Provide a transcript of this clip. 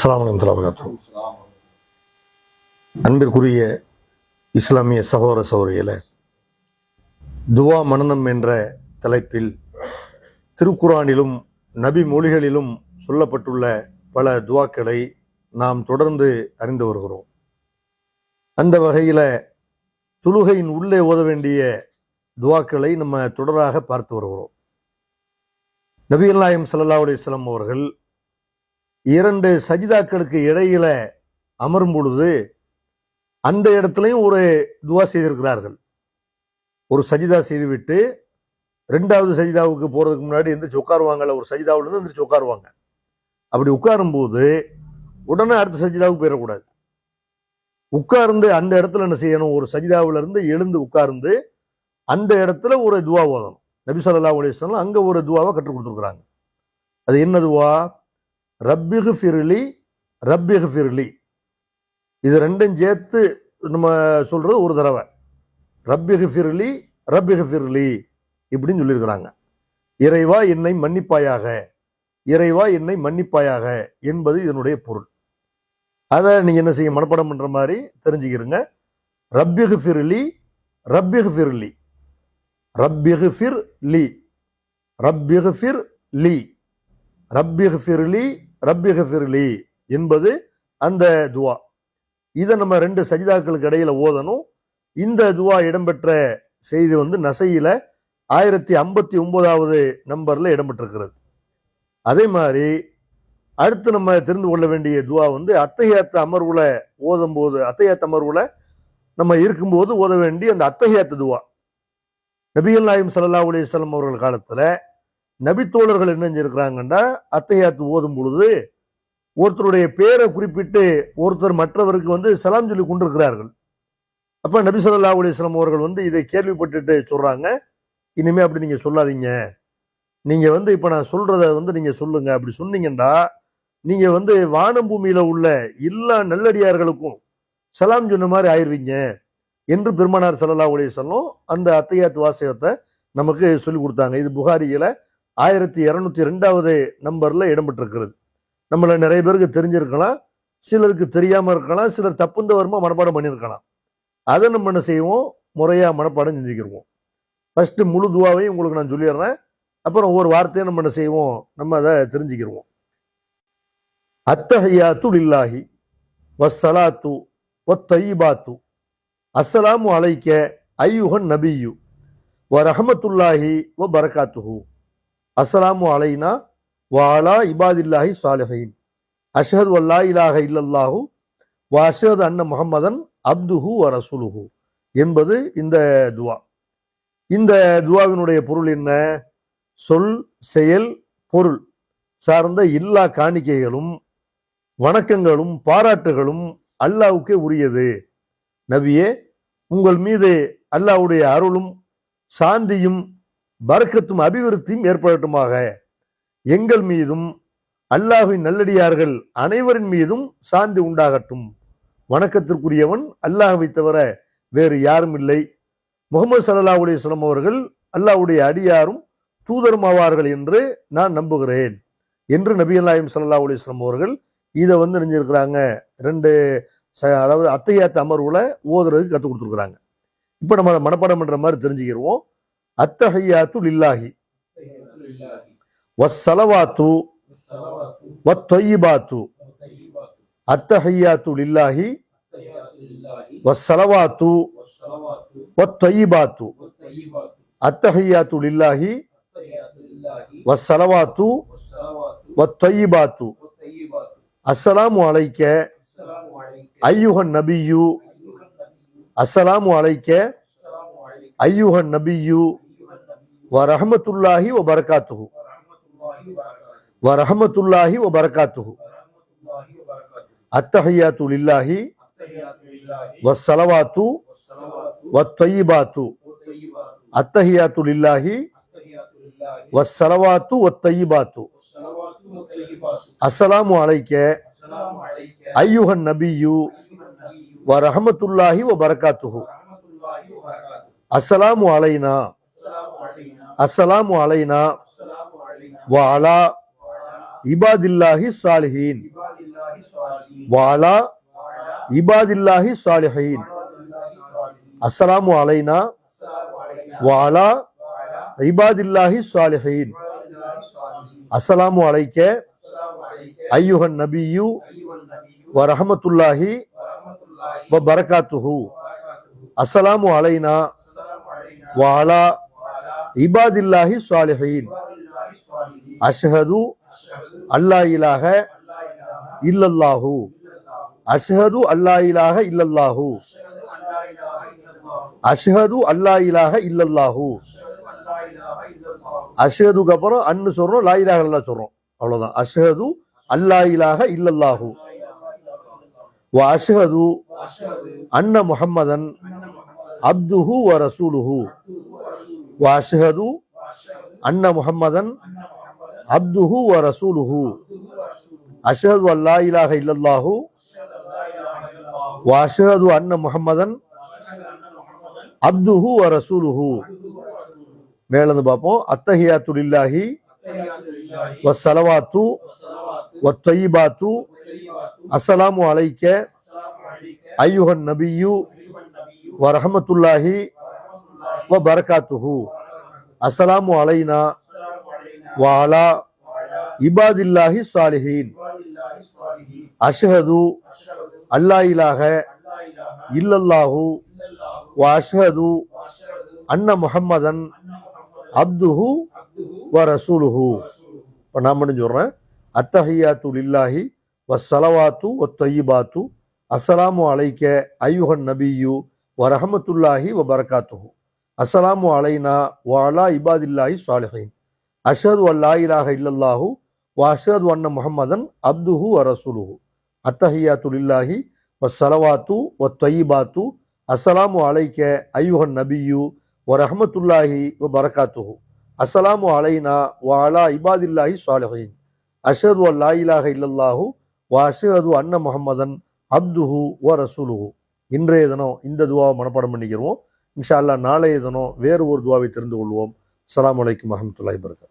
அஸ்லாம் அலைக்கும் வரகாத்தோம் அன்பிற்குரிய இஸ்லாமிய சகோதர சகோதரிகளை துவா மனநம் என்ற தலைப்பில் திருக்குரானிலும் நபி மொழிகளிலும் சொல்லப்பட்டுள்ள பல துவாக்களை நாம் தொடர்ந்து அறிந்து வருகிறோம். அந்த வகையில் துலுகையின் உள்ளே ஓத வேண்டிய துவாக்களை நம்ம தொடராக பார்த்து வருகிறோம். நபிகள் நாயம் ஸல்லல்லாஹு அலைஹி அவர்கள் இரண்டு சஜிதாக்களுக்கு இடையில அமரும் பொழுது அந்த இடத்துலையும் ஒரு துவா செய்திருக்கிறார்கள். ஒரு சஜிதா செய்துவிட்டு ரெண்டாவது சஜிதாவுக்கு போறதுக்கு முன்னாடி எந்திரிச்சு உட்காருவாங்கல்ல ஒரு சஜிதாவுல இருந்து எந்திரிச்சு உட்காருவாங்க. அப்படி உட்காரும்போது உடனே அடுத்த சஜிதாவுக்கு போயிடக்கூடாது. உட்கார்ந்து அந்த இடத்துல என்ன செய்யணும்? ஒரு சஜிதாவுல இருந்து எழுந்து உட்கார்ந்து அந்த இடத்துல ஒரு துவா ஓதணும். நபி சொல்லா அலைஹி அங்க ஒரு துவாவை கற்றுக் கொடுத்துருக்குறாங்க. அது என்ன துவா? ரப்பிகு ஃபிர்லி ரப்பிகு ஃபிர்லி இது ரெண்டும் சேர்த்து நம்ம சொல்கிறது ஒரு தடவை. ரப்பிகு ஃபிர்லி ரப்பிகு ஃபிர்லி இப்படின்னு சொல்லியிருக்கிறாங்க. இறைவா என்னை மன்னிப்பாயாக இறைவா என்னை மன்னிப்பாயாக என்பது இதனுடைய பொருள். அதை நீங்கள் என்ன செய்ய மனப்பாடம் பண்ணுற மாதிரி தெரிஞ்சுக்கிறீங்க ரப்பிகு ஃபிர்லி ரப்பிகு ஃபிர்லி ரப்பிகு ஃபிர் லி ரப்பிகு ஃபிர் லி ரப்பிகு ஃபிர்லி ரப்பிகு ஃபிர்லி என்பது அந்த துவா. இதை நம்ம ரெண்டு சஜிதாக்களுக்கு இடையில ஓதணும். இந்த துவா இடம்பெற்ற செய்தி வந்து நசையில ஆயிரத்தி ஐம்பத்தி ஒன்பதாவது நம்பர்ல இடம்பெற்றிருக்கிறது. அதே மாதிரி அடுத்து நம்ம தெரிந்து கொள்ள வேண்டிய துவா வந்து அத்தகையாத்த அமர்வுல ஓதும் போது அத்தகையாத்த அமர்வுல நம்ம இருக்கும்போது ஓத வேண்டிய அந்த அத்தகையாத்த துவா. நபிகள் நாயம் சல்லா அலைஹி வஸல்லம் அவர்கள் காலத்துல நபித்தோழர்கள் என்ன செஞ்சிருக்கிறாங்கன்னா அத்தையாத்து ஓதும் பொழுது ஒருத்தருடைய பேரை குறிப்பிட்டு ஒருத்தர் மற்றவருக்கு வந்து சலாம் சொல்லி கொண்டிருக்கிறார்கள். அப்போ நபி சொல்லா அலிஸ்லாம் அவர்கள் வந்து இதை கேள்விப்பட்டுட்டு சொல்கிறாங்க இனிமே அப்படி நீங்கள் சொல்லாதீங்க. நீங்கள் வந்து இப்போ நான் சொல்கிறத வந்து நீங்கள் சொல்லுங்க. அப்படி சொன்னீங்கன்னா நீங்கள் வந்து வானம் பூமியில் உள்ள எல்லா நல்லடியார்களுக்கும் சலாம் சொன்ன மாதிரி ஆயிடுவீங்க என்று பெருமானார் சல்லா அலைஹி அந்த அத்தையாத்து வாசகத்தை நமக்கு சொல்லி கொடுத்தாங்க. இது புகாரியில் ஆயிரத்தி இரநூத்தி ரெண்டாவது நம்பரில் இடம்பெற்றிருக்கிறது. நம்மள நிறைய பேருக்கு தெரிஞ்சிருக்கலாம் சிலருக்கு தெரியாமல் இருக்கலாம் சிலர் தப்புந்தவருமா மனப்பாடம் பண்ணியிருக்கலாம். அதை நம்ம என்ன செய்வோம்? முறையாக மனப்பாடம் செஞ்சுக்கிருவோம். ஃபஸ்ட்டு முழு துவாவையும் உங்களுக்கு நான் சொல்லிடுறேன். அப்புறம் ஒவ்வொரு வார்த்தையும் நம்ம என்ன செய்வோம்? நம்ம அதை தெரிஞ்சுக்கிருவோம். அத்தஹையாத்து லில்லாஹி வசலாத்து ஒத்தைபாத்து அஸ்ஸலாமு அலைக்க ஐயுகன் நபியு. வ ரஹமத்துல்லாஹி வ பரகாத்துஹு அஸ்ஸலாமு அலைனா வாலா இபாதில்லாஹி சாலிஹீன் அஷ்ஹது அல்லா இலாஹ இல்லல்லாஹு வா அஷஹது அன்ன முகமதன் அப்துஹு வ ரசூலுஹு என்பது இந்த துவா. இந்த துவாவினுடைய பொருள் என்ன? சொல் செயல் பொருள் சார்ந்த எல்லா காணிக்கைகளும் வணக்கங்களும் பாராட்டுகளும் அல்லாவுக்கே உரியது. நபியே உங்கள் மீது அல்லாவுடைய அருளும் சாந்தியும் பறக்கத்தும் அபிவிருத்தியும் ஏற்படட்டுமாக. எங்கள் மீதும் அல்லாஹின் நல்லடியார்கள் அனைவரின் மீதும் சாந்தி உண்டாகட்டும். வணக்கத்திற்குரியவன் அல்லாஹை தவிர வேறு யாரும் இல்லை. முகமது சல்லல்லாஹு அலைஹி அவர்கள் அல்லாஹ்வுடைய அடியாரும் தூதரும் ஆவார்கள் என்று நான் நம்புகிறேன். என்று நபி அல்லாயும் சல்லா அலைஹி அவர்கள் இதை வந்து நினைஞ்சிருக்கிறாங்க ரெண்டு ச- அதாவது அத்தையாத்த அமர்வுல ஓதுறதுக்கு கற்றுக் கொடுத்துருக்குறாங்க. இப்போ நம்ம அதை மனப்பாடம் பண்ணுற மாதிரி தெரிஞ்சுக்கிறோம் அத்தஹையாத்து லில்லாஹி. வஸ்ஸலவாத்து வத்தொய்யிபாத்து. அத்தஹையாத்து லில்லாஹி. வஸ்ஸலவாத்து வத்தொய்யிபாத்து. அத்தஹையாத்து லில்லாஹி. வஸ்ஸலவாத்து வத்தொய்யிபாத்து. அஸ்ஸலாமு அலைக்க ஐயுகன் நபியு. அஸ்ஸலாமு அலைக்க ஐயுகன் நபியு. வரஹமத்துல்லாஹி ரஹமத்துல்லாஹி வ பரகாத்துஹு வ ரஹமத்துல்லாஹி பரகாத்துஹு அத்தஹியாத்து லில்லாஹி வசலவாத்து வத்தொய்யிபாத்து. அத்தஹியாத்து லில்லாஹி வசலவாத்து வத்தொய்யிபாத்து. அஸ்ஸலாமு அலைக்க ஐயுஹன் நபியு வரஹமத்துல்லாஹி ரஹமத்துல்லாஹி பரகாத்துஹு அஸ்ஸலாமு அலைனா அஸ்ஸலாமு அலைனா வ அலா இபாதில்லாஹி சாலிஹீன் வாலா இபாதில்லாஹி சாலிஹீன் அஸ்ஸலாமு அலைனா வாலா இபாதில்லாஹி சாலிஹீன் அஸ்ஸலாமு அலைக்க ஐயுஹன் நபியு வ ரஹமத்துல்லாஹி வ பரகாத்துஹு அஸ்ஸலாமு அலைனா வாலா இபாதில்லாஹி சாலிஹீன் அஷ்ஹது அல்லா இலாஹ இல்லல்லாஹு. அஷ்ஹது அல்லா இலாஹ இல்லல்லாஹு. அஷ்ஹது அல்லா இலாஹ இல்லல்லாஹு. அஷ்ஹதுக்கு அப்புறம் அன்னு சொல்றோம் லா இலாஹ சொல்றோம். அவ்வளவுதான். அஷ்ஹது அல்லா இலாஹ இல்லல்லாஹு. வ அஷ்ஹது அன்ன முஹம்மதன் அப்துஹு வ ரசூலுஹு. வாஷஹது அன்ன முஹம்மதன் அப்துஹு வ ரசூலுஹு அஷஹது அல்லா இலாஹ இல்லல்லாஹு வாஷஹது அன்ன முஹம்மதன் அப்துஹு வ ரசூலுஹு மேலந்து பார்ப்போம். அத்தஹியாத்து லில்லாஹி வ ஸலவாத்து வ தையிபாத்து அஸ்ஸலாமு அலைக்க ஐயுஹன் நபியு வ ரஹமத்துல்லாஹி வ பரகாத்துஹு அஸ்ஸலாமு அலைனா வ அலா இபாதில்லாஹி சாலிஹீன் அஷ்ஹது அல்லா இலாஹ இல்லல்லாஹு வ அஷ்ஹது அன்ன முஹம்மதன் அப்துஹு வ ரசூலுஹு இப்போ நான் மட்டும் சொல்கிறேன் அத்தஹியாத்து லில்லாஹி வ ஸலவாத்து வ தையிபாத்து அஸ்ஸலாமு அலைக்க ஐயுஹன் நபியு வ ரஹமத்துல்லாஹி வ பரகாத்துஹு அஸ்ஸலாமு அலைனா வாலா இபாதில்லாஹி சாலிஹின் அஷது அல்லா இலாஹ இல்லல்லாஹு வாஷது அஷ்ஹது அன்ன முஹம்மதன் அப்துஹு வ ரசூலுஹு. அத்தஹியாத்து வ சலவாத்து வ தொய்பாத்து. அஸ்ஸலாமு அலைக்க ஐயுஹன் நபியு வ ரஹமத்துல்லாஹி வ பரகாத்துஹு. அஸ்ஸலாமு அலைனா வாலா இபாதில்லாஹி சாலிஹின் அஷது அல்லா இலாஹ இல்லல்லாஹு வ அஷ்ஹது அன்ன முஹம்மதன் அப்துஹு வ ரசூலுஹு. இன்றைய தினம் இந்த துவாவை மனப்பாடம் பண்ணிக்கிறோம் இன்ஷா அல்லா நாளைய தினம் வேறு ஒரு துவாவை தெரிந்து கொள்வோம். அலாம் வலைக்கம் வரமத்துல்லாய் வர்க்கு